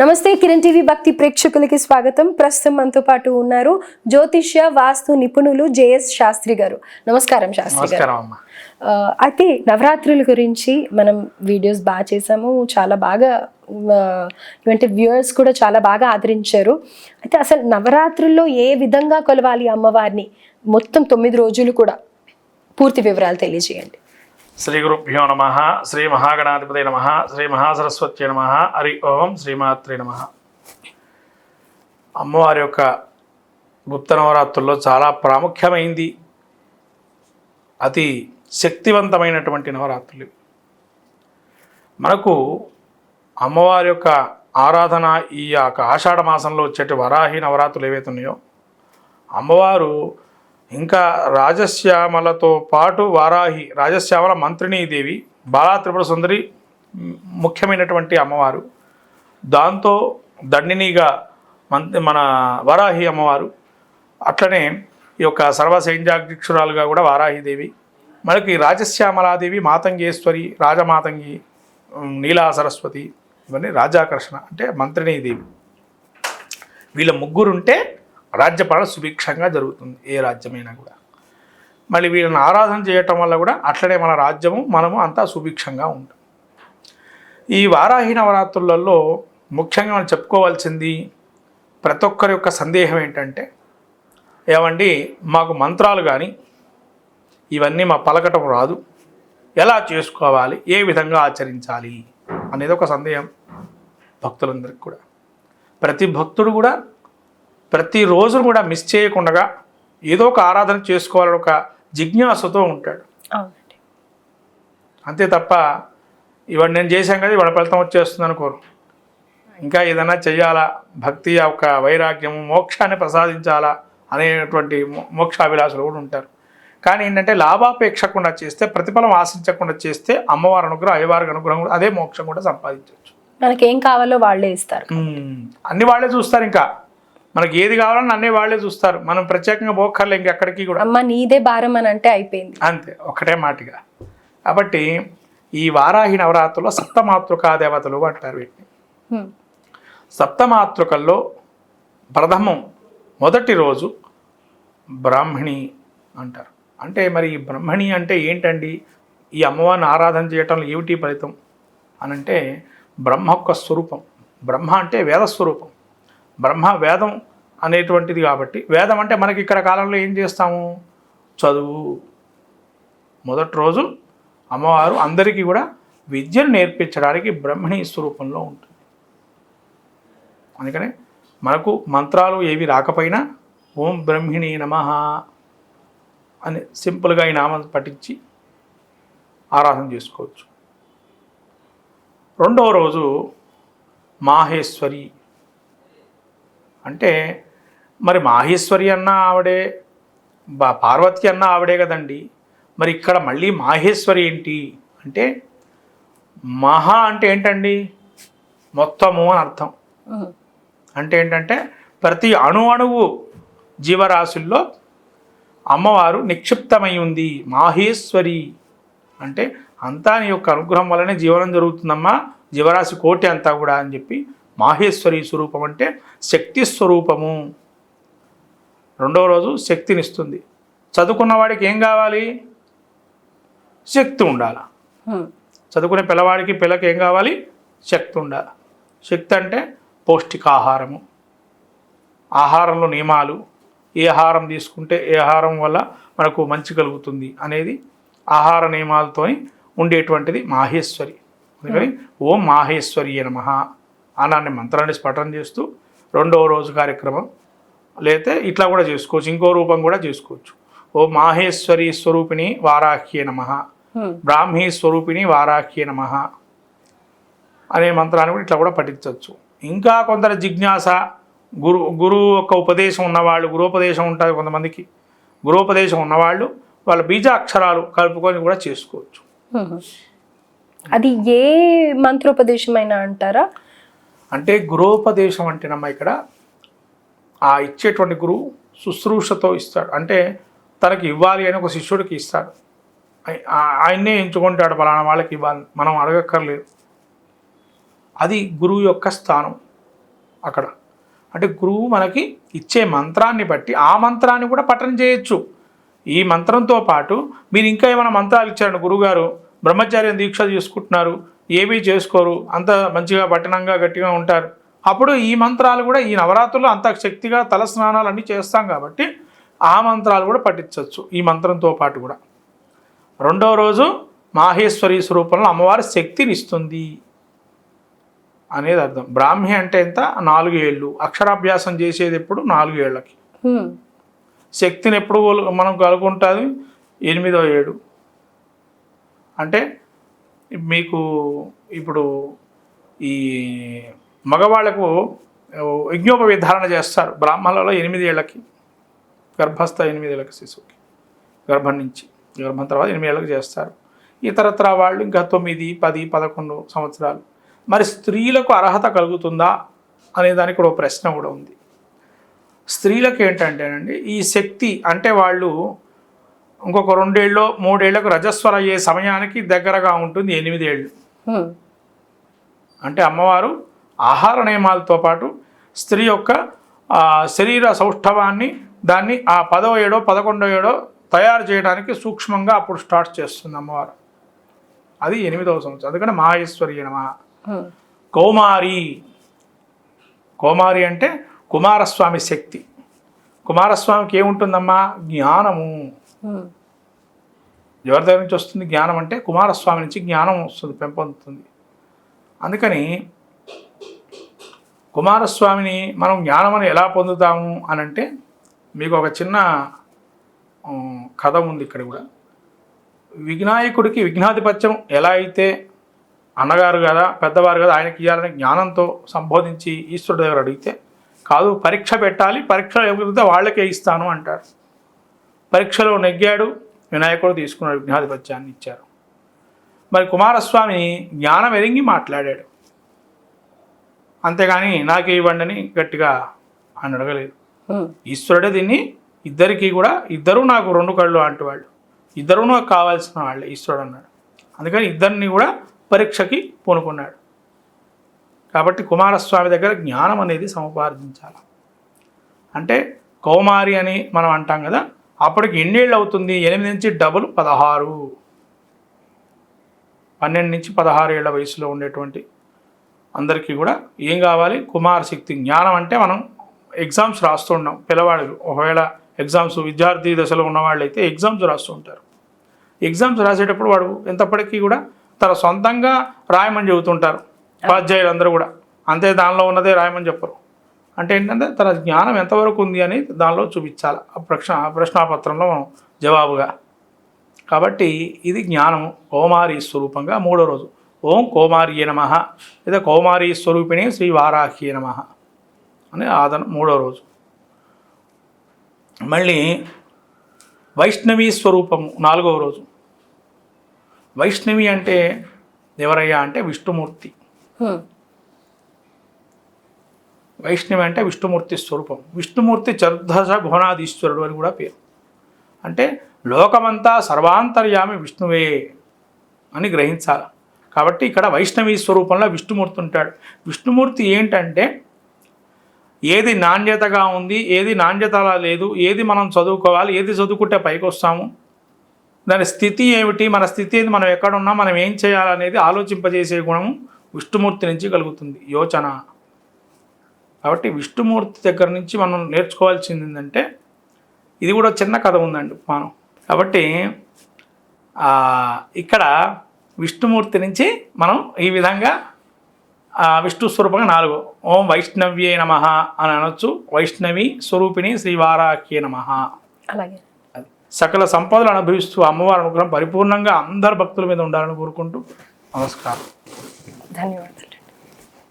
నమస్తే కిరణ్ టీవీ భక్తి ప్రేక్షకులకి స్వాగతం. ప్రస్తుతం మనతో పాటు ఉన్నారు జ్యోతిష్య వాస్తు నిపుణులు జేఎస్ శాస్త్రి గారు. నమస్కారం శాస్త్రి గారు. అయితే నవరాత్రుల గురించి మనం వీడియోస్ బాగా చేసాము చాలా బాగా ఇవంటి వ్యూవర్స్ కూడా చాలా బాగా ఆదరించారు. అయితే అసలు నవరాత్రుల్లో ఏ విధంగా కొలవాలి అమ్మవారిని? మొత్తం తొమ్మిది రోజులు కూడా. పూర్తి వివరాలు తెలియజేయండి. శ్రీ గురుభ్యో నమ శ్రీ మహాగణాధిపతి నమ శ్రీ మహాసరస్వతి నమ హరి ఓం శ్రీమాత్రి నమ. అమ్మవారి యొక్క గుప్త నవరాత్రుల్లో చాలా ప్రాముఖ్యమైంది అతి శక్తివంతమైనటువంటి నవరాత్రులు మనకు అమ్మవారి యొక్క ఆరాధన ఈ యొక్క ఆషాఢ మాసంలో వచ్చేటి వరాహి నవరాత్రులు ఏవైతే ఉన్నాయో అమ్మవారు ఇంకా రాజశ్యామలతో పాటు వారాహి రాజశ్యామల మంత్రిణీదేవి బాలా త్రిపుర సుందరి ముఖ్యమైనటువంటి అమ్మవారు. దాంతో దండినిగా మంత్రి మన వారాహి అమ్మవారు. అట్లనే ఈ యొక్క సర్వసైన్యాధ్యక్షురాలుగా కూడా వారాహిదేవి మనకి రాజశ్యామలాదేవి మాతంగేశ్వరి రాజమాతంగి నీలా సరస్వతి ఇవన్నీ రాజాకర్షణ అంటే మంత్రిణీదేవి వీళ్ళ ముగ్గురుంటే రాజ్యపాలన సుభిక్షంగా జరుగుతుంది ఏ రాజ్యమైనా కూడా. మళ్ళీ వీళ్ళని ఆరాధన చేయటం వల్ల కూడా అట్లనే మన రాజ్యము మనము అంతా సుభిక్షంగా ఉంటాం. ఈ వారాహి నవరాత్రులలో ముఖ్యంగా మనం చెప్పుకోవాల్సింది ప్రతి ఒక్కరి యొక్క సందేహం ఏంటంటే ఏమండి మాకు మంత్రాలు కానీ ఇవన్నీ మా పలకటం రాదు. ఎలా చేసుకోవాలి? ఏ విధంగా ఆచరించాలి? అనేది ఒక సందేహం భక్తులందరికీ కూడా. ప్రతి భక్తుడు కూడా ప్రతిరోజు కూడా మిస్ చేయకుండా ఏదో ఒక ఆరాధన చేసుకోవాలని ఒక జిజ్ఞాసతో ఉంటాడు. అంతే తప్ప ఇవాడు నేను చేశాను కదా ఇవాళ ఫలితం వచ్చేస్తుంది అనుకోరు ఇంకా ఏదైనా చెయ్యాలా? భక్తి ఒక వైరాగ్యం మోక్షాన్ని ప్రసాదించాలా? అనేటువంటి మోక్షాభిలాషులు కూడా ఉంటారు. కానీ ఏంటంటే లాభాపేక్షకుండా చేస్తే ప్రతిఫలం ఆశించకుండా చేస్తే అమ్మవారి అనుగ్రహం అయ్యవారి అనుగ్రహం కూడా అదే మోక్షం కూడా సంపాదించవచ్చు. మనకి ఏం కావాలో వాళ్ళే ఇస్తారు. అన్ని వాళ్ళే చూస్తారు ఇంకా. మనకి ఏది కావాలన్నా అన్నీ వాళ్ళే చూస్తారు. మనం ప్రత్యేకంగా పోక్కర్లే ఇంకెక్కడికి కూడా. అమ్మ నీదే భారం అని అంటే అయిపోయింది. అంతే ఒకటే మాటిగా. కాబట్టి ఈ వారాహి నవరాత్రుల్లో సప్తమాతృకా దేవతలు అంటారు వీటిని. సప్తమాతృకల్లో ప్రథమం మొదటి రోజు బ్రాహ్మణి అంటారు. అంటే మరి ఈ బ్రహ్మణి అంటే ఏంటండి? ఈ అమ్మవారిని ఆరాధన చేయటంలో ఏమిటి ఫలితం? అని అంటే బ్రహ్మ యొక్క స్వరూపం. బ్రహ్మ అంటే వేద స్వరూపం బ్రహ్మ వేదం అనేటువంటిది కాబట్టి వేదం అంటే మనకి ఇక్కడ కాలంలో ఏం చేస్తాము? చదువు. మొదటి రోజు అమ్మవారు అందరికీ కూడా విద్యను నేర్పించడానికి బ్రహ్మణి స్వరూపంలో ఉంటుంది. అందుకనే మనకు మంత్రాలు ఏవి రాకపోయినా ఓం బ్రహ్మిణి నమ అని సింపుల్గా ఈ నామం పఠించి ఆరాధన చేసుకోవచ్చు. రెండవ రోజు మాహేశ్వరి అంటే మరి మాహేశ్వరి అన్న ఆవిడే బా- పార్వతి అన్న ఆవిడే కదండి. మరి ఇక్కడ మళ్ళీ మాహేశ్వరి ఏంటి? అంటే మహా అంటే ఏంటండి? మొత్తము అని అర్థం. అంటే ఏంటంటే ప్రతి అణు అణువు జీవరాశుల్లో అమ్మవారు నిక్షిప్తమై ఉంది. మాహేశ్వరి అంటే అంతా నీ యొక్క అనుగ్రహం వల్లనే జీవనం జరుగుతుందమ్మా. జీవరాశి కోటి అంతా కూడా అని చెప్పి మాహేశ్వరి స్వరూపం అంటే శక్తి స్వరూపము. రెండవ రోజు శక్తినిస్తుంది. చదువుకున్న వాడికి ఏం కావాలి? శక్తి ఉండాలి. చదువుకునే పిల్లవాడికి పిల్లకి ఏం కావాలి? శక్తి ఉండాలి. శక్తి అంటే పౌష్టికాహారము. ఆహారంలో నియమాలు. ఏ ఆహారం తీసుకుంటే ఏ ఆహారం వల్ల మనకు మంచి కలుగుతుంది అనేది ఆహార నియమాలతో ఉండేటువంటిది మాహేశ్వరి. అందుకని ఓం మాహేశ్వరి నమ. అనాన్ని మంత్రాన్ని స్ఫటన చేస్తూ రెండవ రోజు కార్యక్రమం. లేతే ఇట్లా కూడా చేసుకోవచ్చు ఇంకో రూపం కూడా చేసుకోవచ్చు. ఓ మాహేశ్వరి స్వరూపిణి వారాహ్యే నమ. హ్మ్. బ్రాహ్మీ స్వరూపిణి వారాహ్యే నమ అనే మంత్రాన్ని కూడా ఇట్లా కూడా పఠించవచ్చు. ఇంకా కొందరు జిజ్ఞాస గురు గురువు యొక్క ఉపదేశం ఉన్నవాళ్ళు గురుపదేశం ఉంటుంది కొంతమందికి. గురుపదేశం ఉన్నవాళ్ళు వాళ్ళ బీజాక్షరాలు కలుపుకొని కూడా చేసుకోవచ్చు. అది ఏ మంత్రోపదేశమైనా అంటారా? అంటే గురోపదేశం అంటేనమ్మా ఇక్కడ ఆ ఇచ్చేటువంటి గురువు శుశ్రూషతో ఇస్తాడు. అంటే తనకి ఇవ్వాలి అని ఒక శిష్యుడికి ఇస్తాడు. ఆయన్నే ఎంచుకుంటాడు పలానా వాళ్ళకి ఇవ్వాలి. మనం అడగక్కర్లేదు. అది గురువు యొక్క స్థానం అక్కడ. అంటే గురువు మనకి ఇచ్చే మంత్రాన్ని బట్టి ఆ మంత్రాన్ని కూడా పఠనం చేయొచ్చు. ఈ మంత్రంతో పాటు మీరు ఇంకా ఏమైనా మంత్రాలు ఇచ్చారండి గురువుగారు బ్రహ్మచార్యం దీక్ష చేసుకుంటున్నారు. ఏమీ చేసుకోరు. అంత మంచిగా పట్టణంగా గట్టిగా ఉంటారు. అప్పుడు ఈ మంత్రాలు కూడా ఈ నవరాత్రులు అంత శక్తిగా తల స్నానాలు అన్నీ చేస్తాం కాబట్టి ఆ మంత్రాలు కూడా పఠించవచ్చు ఈ మంత్రంతో పాటు కూడా. రెండవ రోజు మాహేశ్వరి స్వరూపంలో అమ్మవారి శక్తిని ఇస్తుంది అనేది అర్థం బ్రాహ్మి అంటే ఎంత? నాలుగు ఏళ్ళు. అక్షరాభ్యాసం చేసేది ఎప్పుడు? నాలుగు ఏళ్ళకి. శక్తిని ఎప్పుడు మనం కలుగుంటుంది? ఎనిమిదో ఏడు. అంటే మీకు ఇప్పుడు ఈ మగవాళ్ళకు యజ్ఞోపవిధారణ చేస్తారు బ్రాహ్మణులలో ఎనిమిది ఏళ్ళకి గర్భస్థ ఎనిమిది ఏళ్ళకి శిశువుకి గర్భం నుంచి గర్భం తర్వాత ఎనిమిది ఏళ్ళకి చేస్తారు. ఇతరత్ర వాళ్ళు ఇంకా తొమ్మిది పది పదకొండు సంవత్సరాలు. మరి స్త్రీలకు అర్హత కలుగుతుందా అనే దానికి కూడా ప్రశ్న కూడా ఉంది. స్త్రీలకు ఏంటంటేనండి ఈ శక్తి అంటే వాళ్ళు ఇంకొక రెండేళ్ళు మూడేళ్ళకు రజస్వర అయ్యే సమయానికి దగ్గరగా ఉంటుంది ఎనిమిదేళ్ళు. అంటే అమ్మవారు ఆహార నియమాలతో పాటు స్త్రీ యొక్క శరీర సౌష్ఠవాన్ని దాన్ని ఆ పదో ఏడో పదకొండో ఏడో తయారు చేయడానికి సూక్ష్మంగా అప్పుడు స్టార్ట్ చేస్తుంది అమ్మవారు. అది ఎనిమిదవ సంవత్సరం. అందుకని మహేశ్వరి నమ. కౌమారి. కౌమారి అంటే కుమారస్వామి శక్తి. కుమారస్వామికి ఏముంటుందమ్మా? జ్ఞానము. ఎవరి దగ్గర నుంచి వస్తుంది జ్ఞానం అంటే కుమారస్వామి నుంచి జ్ఞానం వస్తుంది పెంపొందుతుంది. అందుకని కుమారస్వామిని మనం జ్ఞానం అని ఎలా పొందుతాము అని అంటే మీకు ఒక చిన్న కథ ఉంది ఇక్కడ కూడా. విఘ్నాయకుడికి విఘ్నాధిపత్యం ఎలా అయితే అన్నగారు కదా పెద్దవారు కదా ఆయనకి ఇవ్వాలని జ్ఞానంతో సంబోధించి ఈశ్వరుడు దగ్గర అడిగితే కాదు పరీక్ష పెట్టాలి పరీక్ష ఎవరితే వాళ్ళకే ఇస్తాను అంటారు. పరీక్షలో నెగ్గాడు వినాయకుడు తీసుకున్నాడు విఘ్నాధిపత్యాన్ని ఇచ్చారు. మరి కుమారస్వామి జ్ఞానం ఎరిగి మాట్లాడాడు. అంతేగాని నాకే ఇవ్వండి అని గట్టిగా ఆయన అడగలేదు. ఈశ్వరుడే దీన్ని ఇద్దరికి కూడా ఇద్దరు నాకు రెండు కళ్ళు అంటు వాళ్ళు. ఇద్దరు నాకు కావాల్సిన వాళ్ళే ఈశ్వరుడు అన్నాడు. అందుకని ఇద్దరిని కూడా పరీక్షకి పూనుకున్నాడు. కాబట్టి కుమారస్వామి దగ్గర జ్ఞానం అనేది సముపార్జించాలి. అంటే కౌమారి అని మనం అంటాం కదా అప్పటికి ఎన్నేళ్ళు అవుతుంది? ఎనిమిది నుంచి డబుల్ పదహారు. పన్నెండు నుంచి పదహారు ఏళ్ళ వయసులో ఉండేటువంటి అందరికీ కూడా ఏం కావాలి? కుమార శక్తి జ్ఞానం అంటే మనం ఎగ్జామ్స్ రాస్తూ ఉన్నాం. పిల్లవాళ్ళు ఒకవేళ ఎగ్జామ్స్ విద్యార్థి దశలో ఉన్నవాళ్ళు అయితే ఎగ్జామ్స్ రాస్తూ ఉంటారు. ఎగ్జామ్స్ రాసేటప్పుడు వాడు ఎంతప్పటికీ కూడా తన సొంతంగా రాయమని చెబుతుంటారు. ఉపాధ్యాయులు అందరూ కూడా. అంతే దానిలో ఉన్నదే రాయమని చెప్పరు. అంటే ఏంటంటే తన జ్ఞానం ఎంతవరకు ఉంది అని దానిలో చూపించాలి. ఆ ప్రశ్న ప్రశ్నాపత్రంలో మనం జవాబుగా. కాబట్టి ఇది జ్ఞానము. కౌమారి స్వరూపంగా మూడో రోజు. ఓం కౌమార్యే నమ. లేదా కౌమారి స్వరూపిణి శ్రీ వారాహ్యే నమ. అని ఆదన మూడో రోజు. మళ్ళీ వైష్ణవి స్వరూపము నాలుగవ రోజు. వైష్ణవి అంటే ఎవరయ్యా అంటే విష్ణుమూర్తి. వైష్ణవి అంటే విష్ణుమూర్తి స్వరూపం. విష్ణుమూర్తి చతుర్దశ భువనాధీశ్వరుడు అని కూడా పేరు. అంటే లోకమంతా సర్వాంతర్యామి విష్ణువే అని గ్రహించాలి. కాబట్టి ఇక్కడ వైష్ణవి స్వరూపంలో విష్ణుమూర్తి ఉంటాడు. విష్ణుమూర్తి ఏంటంటే ఏది నాణ్యతగా ఉంది ఏది నాణ్యత లేదు ఏది మనం చదువుకోవాలి ఏది చదువుకుంటే పైకి వస్తాము దాని స్థితి ఏమిటి మన స్థితి ఏది మనం ఎక్కడున్నా మనం ఏం చేయాలనేది ఆలోచింపజేసే గుణము విష్ణుమూర్తి నుంచి కలుగుతుంది. యోచన. కాబట్టి విష్ణుమూర్తి దగ్గర నుంచి మనం నేర్చుకోవాల్సింది ఏంటంటే ఇది కూడా చిన్న కథ ఉందండి మనం కాబట్టి ఇక్కడ విష్ణుమూర్తి నుంచి మనం ఈ విధంగా విష్ణు స్వరూపంగా నాలుగు ఓం వైష్ణవ్యే నమ అని అనొచ్చు. వైష్ణవి స్వరూపిణి శ్రీవారాఖ్యే నమ. అలాగే. సకల సంపదలు అనుభవిస్తూ అమ్మవారి అనుగ్రహం పరిపూర్ణంగా అందరు భక్తుల మీద ఉండాలని కోరుకుంటూ నమస్కారం. ధన్యవాదాలు.